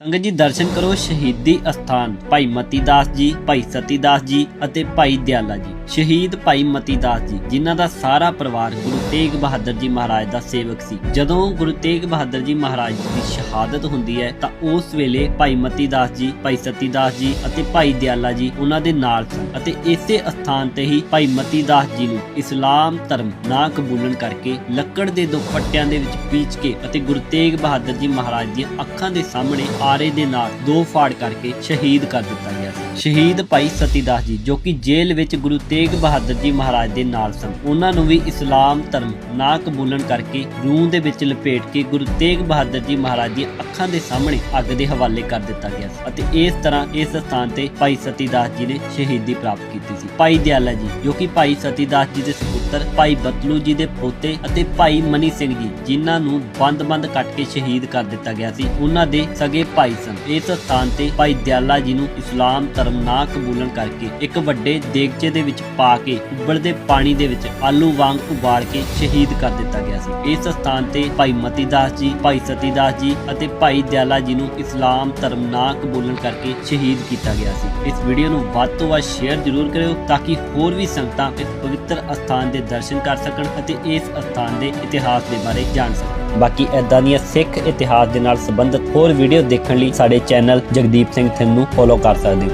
ਸੰਗਤ ਜੀ ਦਰਸ਼ਨ ਕਰੋ ਸ਼ਹੀਦੀ ਅਸਥਾਨ, ਭਾਈ ਮਤੀ ਦਾਸ ਜੀ, ਭਾਈ ਸਤੀ ਦਾਸ ਜੀ ਅਤੇ ਭਾਈ ਦਿਆਲਾ ਜੀ। ਸ਼ਹੀਦ ਭਾਈ ਮਤੀ ਦਾਸ ਜੀ, ਜਿਨ੍ਹਾਂ ਦਾ ਸਾਰਾ ਪਰਿਵਾਰ ਗੁਰੂ ਤੇਗ ਬਹਾਦਰ ਜੀ ਮਹਾਰਾਜ ਦਾ ਸੇਵਕ ਸੀ। ਜਦੋਂ ਗੁਰੂ ਤੇਗ ਬਹਾਦਰ ਜੀ ਮਹਾਰਾਜ ਦੀ ਸ਼ਹਾਦਤ ਹੁੰਦੀ ਹੈ, ਤਾਂ ਉਸ ਵੇਲੇ ਭਾਈ ਮਤੀ ਦਾਸ ਜੀ, ਭਾਈ ਸਤੀ ਦਾਸ ਜੀ ਅਤੇ ਭਾਈ ਦਿਆਲਾ ਜੀ ਉਹਨਾਂ ਦੇ ਨਾਲ ਸਨ ਅਤੇ ਇਸੇ ਅਸਥਾਨ ਤੇ ਹੀ ਭਾਈ ਮਤੀ ਦਾਸ ਜੀ ਨੂੰ ਇਸਲਾਮ ਧਰਮ ਨਾ ਕਬੂਲਣ ਕਰਕੇ ਲੱਕੜ ਦੇ ਦੁਪੱਟਿਆਂ ਦੇ ਵਿੱਚ ਪੀਚ ਕੇ ਅਤੇ ਗੁਰੂ ਤੇਗ ਬਹਾਦਰ ਜੀ ਮਹਾਰਾਜ ਦੀਆਂ ਅੱਖਾਂ ਦੇ ਸਾਹਮਣੇ ਆਰੇ ਦੇ ਨਾਲ ਦੋ ਫਾੜ ਕਰਕੇ ਸ਼ਹੀਦ ਕਰ ਦਿੱਤਾ ਗਿਆ ਸੀ। ਸ਼ਹੀਦ ਭਾਈ ਸਤੀਦਾਸ ਜੀ, ਜੋ ਕਿ ਜੇਲ੍ਹ ਵਿੱਚ ਗੁਰੂ ਤੇਗ ਬਹਾਦਰ ਜੀ ਮਹਾਰਾਜ ਦੇ ਨਾਲ ਸਨ। ਉਹਨਾਂ ਨੂੰ ਵੀ ਇਸਲਾਮ ਧਰਮ ਨਾ ਕਬੂਲਣ ਕਰਕੇ ਰੂਹ ਦੇ ਵਿੱਚ ਲਪੇਟ ਕੇ ਗੁਰੂ ਤੇਗ ਬਹਾਦਰ ਜੀ ਮਹਾਰਾਜ ਦੀਆਂ ਅੱਖਾਂ ਦੇ ਸਾਹਮਣੇ ਅੱਗ ਦੇ ਹਵਾਲੇ ਕਰ ਦਿੱਤਾ ਗਿਆ ਸੀ ਅਤੇ ਇਸ ਤਰ੍ਹਾਂ ਇਸ ਸਥਾਨ ਤੇ ਭਾਈ ਸਤੀਦਾਸ ਜੀ ਨੇ ਸ਼ਹੀਦੀ ਪ੍ਰਾਪਤ ਕੀਤੀ ਸੀ। ਭਾਈ ਦਿਆਲਾ ਜੀ, ਜੋ ਕਿ ਭਾਈ ਸਤੀਦਾਸ ਜੀ ਦੇ ਸੁਪੁੱਤਰ, ਭਾਈ ਬਤਲੂ ਜੀ ਦੇ ਪੋਤੇ ਅਤੇ ਭਾਈ ਮਨੀ ਸਿੰਘ ਜੀ, ਜਿਨ੍ਹਾਂ ਨੂੰ ਬੰਦ-ਬੰਦ ਕੱਟ ਕੇ ਸ਼ਹੀਦ ਕਰ ਦਿੱਤਾ ਗਿਆ ਸੀ। ਉਹਨਾਂ ਦੇ ਸਗੇ ਭਾਈ ਸਨ। ਇਸ ਸਥਾਨ ਤੇ ਭਾਈ ਦਿਆਲਾ ਜੀ ਨੂੰ ਇਸਲਾਮ ਧਰਮ ਨਾ ਕਬੂਲਣ ਕਰਕੇ ਇੱਕ ਵੱਡੇ ਦੇਗਚੇ ਦੇ ਵਿੱਚ ਪਾ ਕੇ ਉਬਲਦੇ ਪਾਣੀ ਦੇ ਵਿੱਚ ਆਲੂ ਵਾਂਗ ਉਬਾਲ ਕੇ ਸ਼ਹੀਦ ਕਰ ਦਿੱਤਾ ਗਿਆ ਸੀ। ਇਸ ਸਥਾਨ ਤੇ ਭਾਈ ਮਤੀ ਦਾਸ ਜੀ, ਭਾਈ ਸਤੀ ਦਾਸ ਜੀ ਅਤੇ ਭਾਈ ਦਿਆਲਾ ਜੀ ਨੂੰ ਇਸਲਾਮ ਧਰਮ ਨਾ ਕਬੂਲਣ ਕਰਕੇ ਸ਼ਹੀਦ ਕੀਤਾ ਗਿਆ ਸੀ। ਇਸ ਵੀਡੀਓ ਨੂੰ ਵੱਧ ਤੋਂ ਵੱਧ ਸ਼ੇਅਰ ਜ਼ਰੂਰ ਕਰਿਓ ਤਾਂ ਕਿ ਹੋਰ ਵੀ ਸੰਗਤਾਂ ਇਸ ਪਵਿੱਤਰ ਅਸਥਾਨ ਦੇ ਦਰਸ਼ਨ ਕਰ ਸਕਣ ਅਤੇ ਇਸ ਅਸਥਾਨ ਦੇ ਇਤਿਹਾਸ ਦੇ ਬਾਰੇ ਜਾਣ ਸਕਣ। ਬਾਕੀ ਐਦਾਂ ਦੀਆਂ ਸਿੱਖ ਇਤਿਹਾਸ ਦੇ ਨਾਲ ਸੰਬੰਧਿਤ ਹੋਰ ਵੀਡੀਓ ਦੇਖਣ ਲਈ ਸਾਡੇ ਚੈਨਲ ਜਗਦੀਪ ਸਿੰਘ ਥਿੰਨ ਨੂੰ ਫੋਲੋ ਕਰ ਸਕਦੇ ਹੋ।